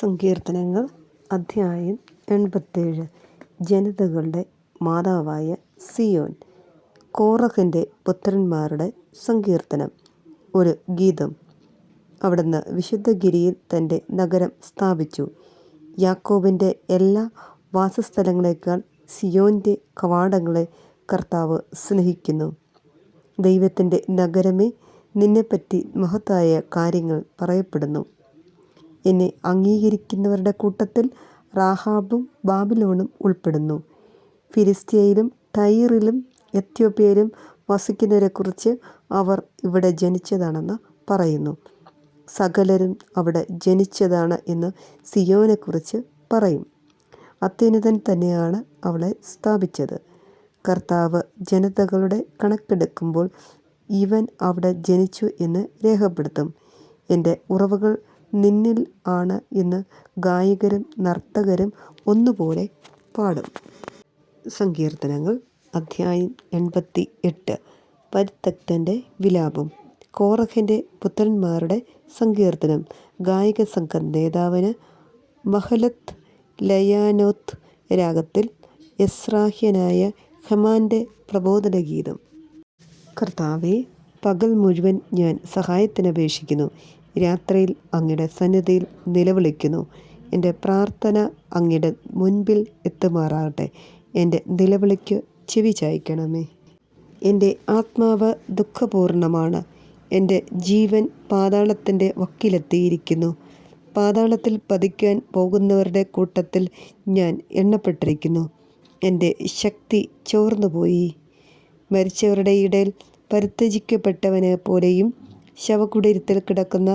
സങ്കീർത്തനങ്ങൾ അധ്യായം എൺപത്തേഴ്. ജനതകളുടെ മാതാവായ സിയോൻ കോറഹിന്റെ പുത്രന്മാരുടെ സങ്കീർത്തനം. ഒരു ഗീതം. അവിടുന്ന് വിശുദ്ധഗിരിയിൽ തന്റെ നഗരം സ്ഥാപിച്ചു. യാക്കോബിന്റെ എല്ലാ വാസസ്ഥലങ്ങളേക്കാൾ സിയോന്റെ കവാടങ്ങളെ കർത്താവ് സ്നേഹിക്കുന്നു. ദൈവത്തിന്റെ നഗരമേ നിന്നെപ്പറ്റി മഹത്തായ കാര്യങ്ങൾ പറയപ്പെടുന്നു. എന്നെ അംഗീകരിക്കുന്നവരുടെ കൂട്ടത്തിൽ റാഹാബും ബാബിലോണും ഉൾപ്പെടുന്നു. ഫിലിസ്തീനയിലും ടൈറിലും എത്യോപ്യയിലും വസിക്കുന്നവരെക്കുറിച്ച് അവർ ഇവിടെ ജനിച്ചതാണെന്ന് പറയുന്നു. സകലരും അവിടെ ജനിച്ചതാണ് എന്ന് സിയോനെക്കുറിച്ച് പറയും. അത്യുന്നതൻ തന്നെയാണ് അവളെ സ്ഥാപിച്ചത്. കർത്താവ് ജനതകളുടെ കണക്കെടുക്കുമ്പോൾ ഇവൻ അവിടെ ജനിച്ചു എന്ന് രേഖപ്പെടുത്തും. എന്റെ ഉറവുകൾ നിന്നിൽ ആണ് എന്ന് ഗായകരും നർത്തകരും ഒന്നുപോലെ പാടും. സങ്കീർത്തനങ്ങൾ അധ്യായം എൺപത്തി എട്ട് പരിത്യക്തന്റെ വിലാപം. കോറഹിന്റെ പുത്രന്മാരുടെ സങ്കീർത്തനം. ഗായക സംഘം നേതാവിന് മഹലത്ത് ലയാനോത്ത് രാഗത്തിൽ എസ്രാഹ്യനായ ഹമാന്റെ പ്രബോധന ഗീതം കർത്താവെ പകൽ മുഴുവൻ ഞാൻ സഹായത്തിനപേക്ഷിക്കുന്നു. രാത്രിയിൽ അങ്ങയുടെ സന്നിധിയിൽ നിലവിളിക്കുന്നു. എന്റെ പ്രാർത്ഥന അങ്ങയുടെ മുൻപിൽ എത്തുമാറാകട്ടെ. എന്റെ നിലവിളിക്ക് ചെവി ചായ്ക്കണമേ. എന്റെ ആത്മാവ് ദുഃഖപൂർണമാണ്. എന്റെ ജീവൻ പാതാളത്തിന്റെ വക്കിലെത്തിയിരിക്കുന്നു. പാതാളത്തിൽ പതിക്കാൻ പോകുന്നവരുടെ കൂട്ടത്തിൽ ഞാൻ എണ്ണപ്പെട്ടിരിക്കുന്നു. എന്റെ ശക്തി ചോർന്നുപോയി. മരിച്ചവരുടെ ഇടയിൽ പരിത്യജിക്കപ്പെട്ടവനെ പോലെയും ശവകുടീരത്തിൽ കിടക്കുന്ന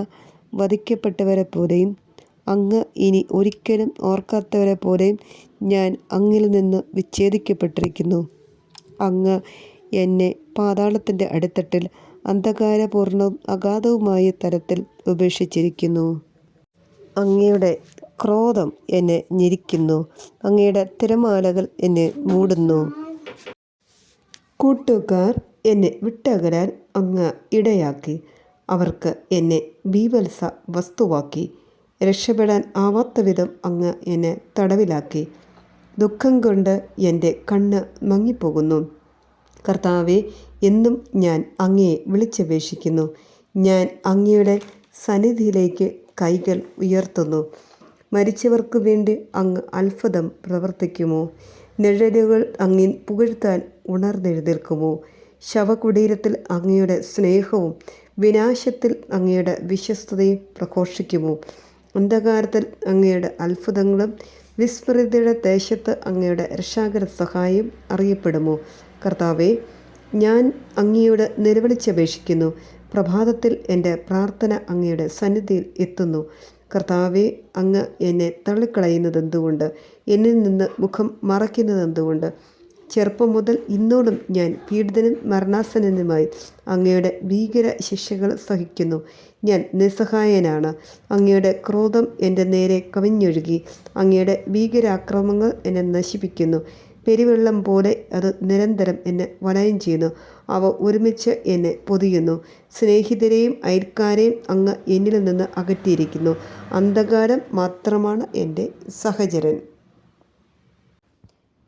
വധിക്കപ്പെട്ടവരെ പോലെയും അങ്ങ് ഇനി ഒരിക്കലും ഓർക്കാത്തവരെ പോലെയും ഞാൻ അങ്ങിൽ നിന്ന് വിച്ഛേദിക്കപ്പെട്ടിരിക്കുന്നു. അങ്ങ് എന്നെ പാതാളത്തിന്റെ അടിത്തട്ടിൽ അന്ധകാരപൂർണവും അഗാധവുമായ തരത്തിൽ ഉപേക്ഷിച്ചിരിക്കുന്നു. അങ്ങയുടെ ക്രോധം എന്നെ ഞെരിക്കുന്നു. അങ്ങയുടെ തിരമാലകൾ എന്നെ മൂടുന്നു. കൂട്ടുകാർ എന്നെ വിട്ടകലാൻ അങ്ങ് ഇടയാക്കി. അവർക്ക് എന്നെ ബീവത്സ വസ്തുവാക്കി രക്ഷപ്പെടാൻ ആവാത്ത വിധം അങ്ങ് എന്നെ തടവിലാക്കി. ദുഃഖം കൊണ്ട് എന്റെ കണ്ണ് മങ്ങിപ്പോകുന്നു. കർത്താവെ എന്നും ഞാൻ അങ്ങയെ വിളിച്ചപേക്ഷിക്കുന്നു. ഞാൻ അങ്ങയുടെ സന്നിധിയിലേക്ക് കൈകൾ ഉയർത്തുന്നു. മരിച്ചവർക്ക് വേണ്ടി അങ്ങ് അത്ഭുതം പ്രവർത്തിക്കുമോ? നിഴലുകൾ അങ്ങിൻ പുകഴ്ത്താൻ ഉണർന്നെഴുന്നേൽക്കുമോ? ശവകുടീരത്തിൽ അങ്ങയുടെ സ്നേഹവും വിനാശത്തിൽ അങ്ങയുടെ വിശ്വസ്തതയും പ്രഘോഷിക്കുമോ? അന്ധകാരത്തിൽ അങ്ങയുടെ അത്ഭുതങ്ങളും വിസ്മൃതിയുടെ ദേശത്ത് അങ്ങയുടെ രക്ഷാകര സഹായം അറിയപ്പെടുമോ? കർത്താവെ ഞാൻ അങ്ങയോട് നിലവിളിച്ചപേക്ഷിക്കുന്നു. പ്രഭാതത്തിൽ എന്റെ പ്രാർത്ഥന അങ്ങയുടെ സന്നിധിയിൽ എത്തുന്നു. കർത്താവെ അങ്ങ് എന്നെ തള്ളിക്കളയുന്നത് എന്തുകൊണ്ട് എന്നിൽ നിന്ന് മുഖം മറയ്ക്കുന്നത് എന്തുകൊണ്ട് ചെറുപ്പം മുതൽ ഇന്നോളം ഞാൻ പീഡിതനും മരണാസനനുമായി അങ്ങയുടെ ഭീകര ശിക്ഷകൾ സഹിക്കുന്നു. ഞാൻ നിസ്സഹായനാണ്. അങ്ങയുടെ ക്രോധം എന്റെ നേരെ കവിഞ്ഞൊഴുകി. അങ്ങയുടെ ഭീകരാക്രമങ്ങൾ എന്നെ നശിപ്പിക്കുന്നു. പെരുവെള്ളം പോലെ അത് നിരന്തരം എന്നെ വലയം ചെയ്യുന്നു. അവ ഒരുമിച്ച് എന്നെ പൊതിയുന്നു. സ്നേഹിതരെയും അയൽക്കാരെയും അങ്ങ് എന്നിൽ നിന്ന് അകറ്റിയിരിക്കുന്നു. അന്ധകാരം മാത്രമാണ് എന്റെ സഹചരൻ.